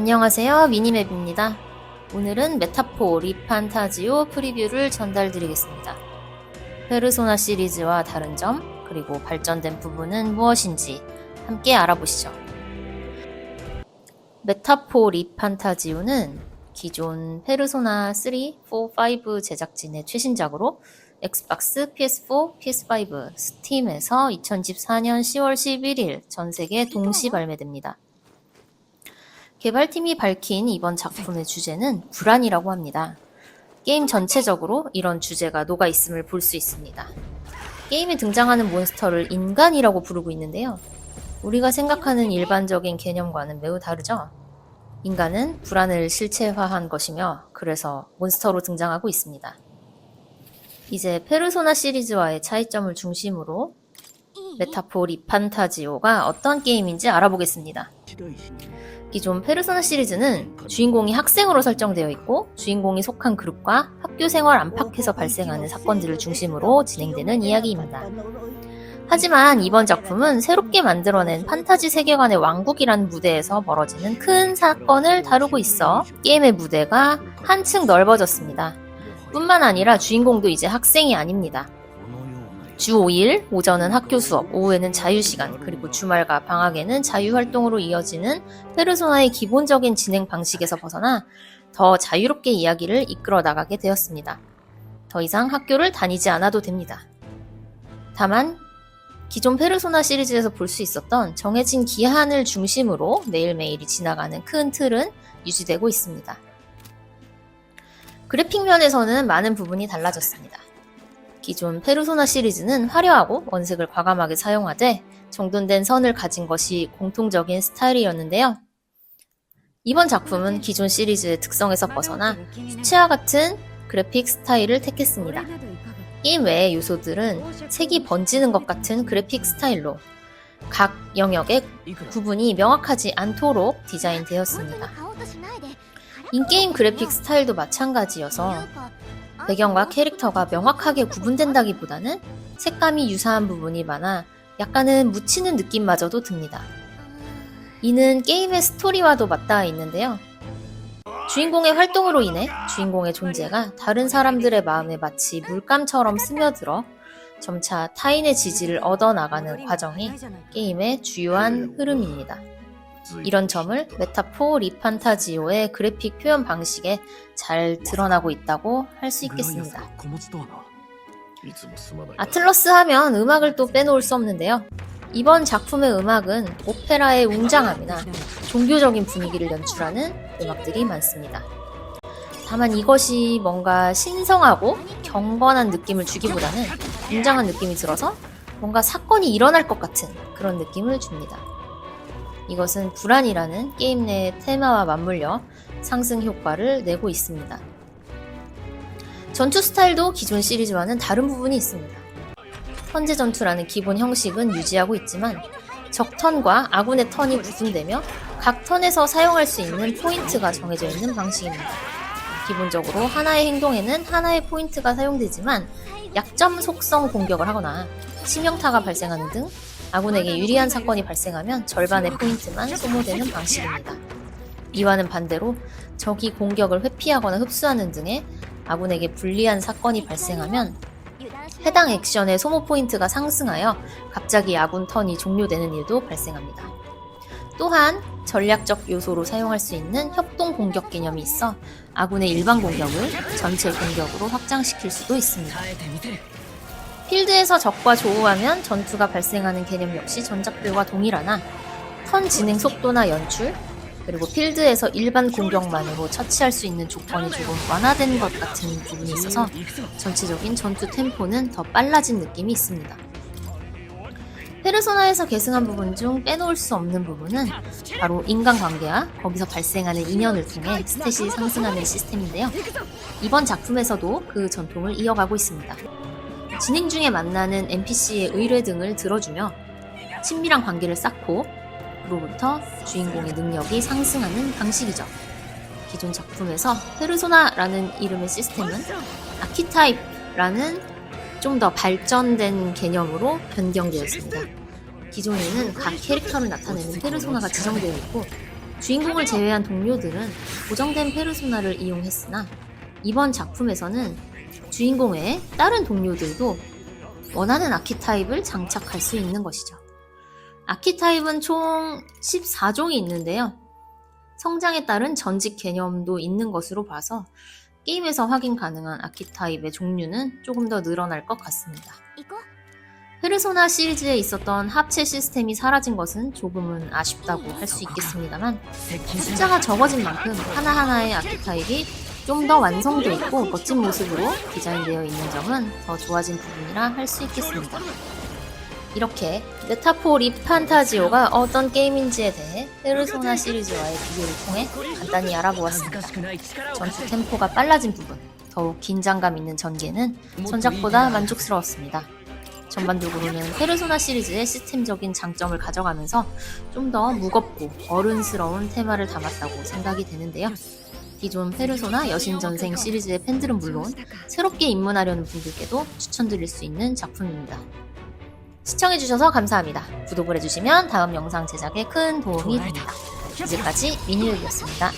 안녕하세요. 미니맵입니다. 오늘은 메타포 리판타지오 프리뷰를 전달드리겠습니다. 페르소나 시리즈와 다른 점, 그리고 발전된 부분은 무엇인지 함께 알아보시죠. 메타포 리판타지오는 기존 페르소나 3, 4, 5 제작진의 최신작으로 엑스박스, PS4, PS5, 스팀에서 2014년 10월 11일 전 세계 동시 발매됩니다. 개발팀이 밝힌 이번 작품의 주제는 불안이라고 합니다. 게임 전체적으로 이런 주제가 녹아 있음을 볼 수 있습니다. 게임에 등장하는 몬스터를 인간이라고 부르고 있는데요. 우리가 생각하는 일반적인 개념과는 매우 다르죠. 인간은 불안을 실체화한 것이며 그래서 몬스터로 등장하고 있습니다. 이제 페르소나 시리즈와의 차이점을 중심으로 메타포 리판타지오가 어떤 게임인지 알아보겠습니다. 기존 페르소나 시리즈는 주인공이 학생으로 설정되어 있고 주인공이 속한 그룹과 학교 생활 안팎에서 발생하는 사건들을 중심으로 진행되는 이야기입니다. 하지만 이번 작품은 새롭게 만들어낸 판타지 세계관의 왕국이라는 무대에서 벌어지는 큰 사건을 다루고 있어 게임의 무대가 한층 넓어졌습니다. 뿐만 아니라 주인공도 이제 학생이 아닙니다. 주 5일, 오전은 학교 수업, 오후에는 자유시간, 그리고 주말과 방학에는 자유활동으로 이어지는 페르소나의 기본적인 진행 방식에서 벗어나 더 자유롭게 이야기를 이끌어 나가게 되었습니다. 더 이상 학교를 다니지 않아도 됩니다. 다만, 기존 페르소나 시리즈에서 볼 수 있었던 정해진 기한을 중심으로 매일매일이 지나가는 큰 틀은 유지되고 있습니다. 그래픽 면에서는 많은 부분이 달라졌습니다. 기존 페르소나 시리즈는 화려하고 원색을 과감하게 사용하되 정돈된 선을 가진 것이 공통적인 스타일이었는데요. 이번 작품은 기존 시리즈의 특성에서 벗어나 수채화 같은 그래픽 스타일을 택했습니다. 게임 외의 요소들은 색이 번지는 것 같은 그래픽 스타일로 각 영역의 구분이 명확하지 않도록 디자인되었습니다. 인게임 그래픽 스타일도 마찬가지여서 배경과 캐릭터가 명확하게 구분된다기보다는 색감이 유사한 부분이 많아 약간은 묻히는 느낌마저도 듭니다. 이는 게임의 스토리와도 맞닿아 있는데요. 주인공의 활동으로 인해 주인공의 존재가 다른 사람들의 마음에 마치 물감처럼 스며들어 점차 타인의 지지를 얻어나가는 과정이 게임의 주요한 흐름입니다. 이런 점을 메타포 리판타지오의 그래픽 표현 방식에 잘 드러나고 있다고 할 수 있겠습니다. 아틀러스 하면 음악을 또 빼놓을 수 없는데요. 이번 작품의 음악은 오페라의 웅장함이나 종교적인 분위기를 연출하는 음악들이 많습니다. 다만 이것이 뭔가 신성하고 경건한 느낌을 주기보다는 웅장한 느낌이 들어서 뭔가 사건이 일어날 것 같은 그런 느낌을 줍니다. 이것은 불안이라는 게임 내 테마와 맞물려 상승 효과를 내고 있습니다. 전투 스타일도 기존 시리즈와는 다른 부분이 있습니다. 현재 전투라는 기본 형식은 유지하고 있지만 적 턴과 아군의 턴이 구분되며 각 턴에서 사용할 수 있는 포인트가 정해져 있는 방식입니다. 기본적으로 하나의 행동에는 하나의 포인트가 사용되지만 약점 속성 공격을 하거나 치명타가 발생하는 등 아군에게 유리한 사건이 발생하면 절반의 포인트만 소모되는 방식입니다. 이와는 반대로 적이 공격을 회피하거나 흡수하는 등의 아군에게 불리한 사건이 발생하면 해당 액션의 소모 포인트가 상승하여 갑자기 아군 턴이 종료되는 일도 발생합니다. 또한 전략적 요소로 사용할 수 있는 협동 공격 개념이 있어 아군의 일반 공격을 전체 공격으로 확장시킬 수도 있습니다. 필드에서 적과 조우하면 전투가 발생하는 개념 역시 전작들과 동일하나 턴 진행 속도나 연출 그리고 필드에서 일반 공격만으로 처치할 수 있는 조건이 조금 완화된 것 같은 부분이 있어서 전체적인 전투 템포는 더 빨라진 느낌이 있습니다. 페르소나에서 계승한 부분 중 빼놓을 수 없는 부분은 바로 인간관계와 거기서 발생하는 인연을 통해 스탯이 상승하는 시스템인데요. 이번 작품에서도 그 전통을 이어가고 있습니다. 진행 중에 만나는 NPC의 의뢰 등을 들어주며 친밀한 관계를 쌓고 그로부터 주인공의 능력이 상승하는 방식이죠. 기존 작품에서 페르소나라는 이름의 시스템은 아키타입라는 좀 더 발전된 개념으로 변경되었습니다. 기존에는 각 캐릭터를 나타내는 페르소나가 지정되어 있고 주인공을 제외한 동료들은 고정된 페르소나를 이용했으나 이번 작품에서는 주인공의 다른 동료들도 원하는 아키타입을 장착할 수 있는 것이죠. 아키타입은 총 14종이 있는데요. 성장에 따른 전직 개념도 있는 것으로 봐서 게임에서 확인 가능한 아키타입의 종류는 조금 더 늘어날 것 같습니다. 페르소나 시리즈에 있었던 합체 시스템이 사라진 것은 조금은 아쉽다고 할 수 있겠습니다만 숫자가 적어진 만큼 하나하나의 아키타입이 좀 더 완성돼 있고 멋진 모습으로 디자인되어 있는 점은 더 좋아진 부분이라 할 수 있겠습니다. 이렇게 메타포 립 판타지오가 어떤 게임인지에 대해 페르소나 시리즈와의 비교를 통해 간단히 알아보았습니다. 전투 템포가 빨라진 부분, 더욱 긴장감 있는 전개는 전작보다 만족스러웠습니다. 전반적으로는 페르소나 시리즈의 시스템적인 장점을 가져가면서 좀 더 무겁고 어른스러운 테마를 담았다고 생각이 되는데요. 기존 페르소나 여신전생 시리즈의 팬들은 물론 새롭게 입문하려는 분들께도 추천드릴 수 있는 작품입니다. 시청해주셔서 감사합니다. 구독을 해주시면 다음 영상 제작에 큰 도움이 됩니다. 이제까지 미니얼이었습니다.